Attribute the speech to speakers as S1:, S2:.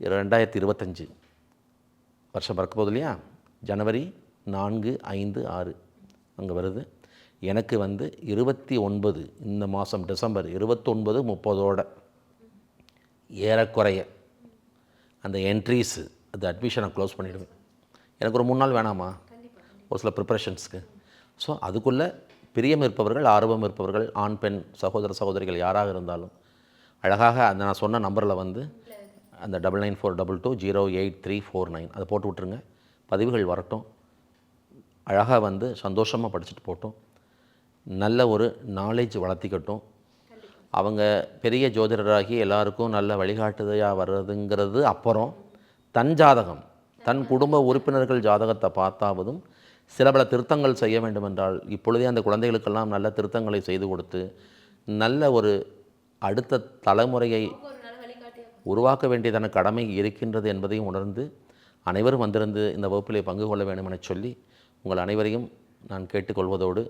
S1: ரெண்டாயிரத்தி இருபத்தஞ்சு. வருஷம் பிறக்க போகுது இல்லையா? ஜனவரி நான்கு ஐந்து ஆறு. அங்கே வருது. எனக்கு வந்து இருபத்தி ஒன்பது இந்த மாதம் டிசம்பர் இருபத்தொன்பது முப்பதோட. ஏறக்குறைய. அந்த என்ட்ரிஸு அந்த அட்மிஷனை க்ளோஸ் பண்ணிவிடுவேன் எனக்கு ஒரு மூணு நாள் வேணாமா? ஒரு சில ப்ரிப்பரேஷன்ஸ்க்கு ஸோ அதுக்குள்ளே பிரியம் இருப்பவர்கள் ஆர்வம் இருப்பவர்கள் ஆண் பெண் சகோதர சகோதரிகள் யாராக இருந்தாலும் அழகாக அந்த நான் சொன்ன நம்பரில் வந்து அந்த double nine four double two zero eight three four nine அதை போட்டு விட்ருங்க பதிவுகள் வரட்டும். அழகாக வந்து சந்தோஷமாக படிச்சுட்டு போட்டோம். நல்ல ஒரு நாலேஜ் வளர்த்திக்கட்டும். அவங்க பெரிய ஜோதிடராகி எல்லாருக்கும் நல்ல வழிகாட்டுதையாக வர்றதுங்கிறது அப்புறம் தன் ஜாதகம் தன் குடும்ப உறுப்பினர்கள் ஜாதகத்தை பார்த்தாவதும் சில பல திருத்தங்கள் செய்ய வேண்டுமென்றால் இப்பொழுதே அந்த குழந்தைகளுக்கெல்லாம் நல்ல திருத்தங்களை செய்து கொடுத்து நல்ல ஒரு அடுத்த தலைமுறையை உருவாக்க வேண்டியதான கடமை இருக்கின்றது என்பதையும் உணர்ந்து அனைவரும் வந்திருந்து இந்த வகுப்பிலே பங்கு கொள்ள வேண்டும் என சொல்லி உங்கள் அனைவரையும் நான் கேட்டுக்கொள்வதோடு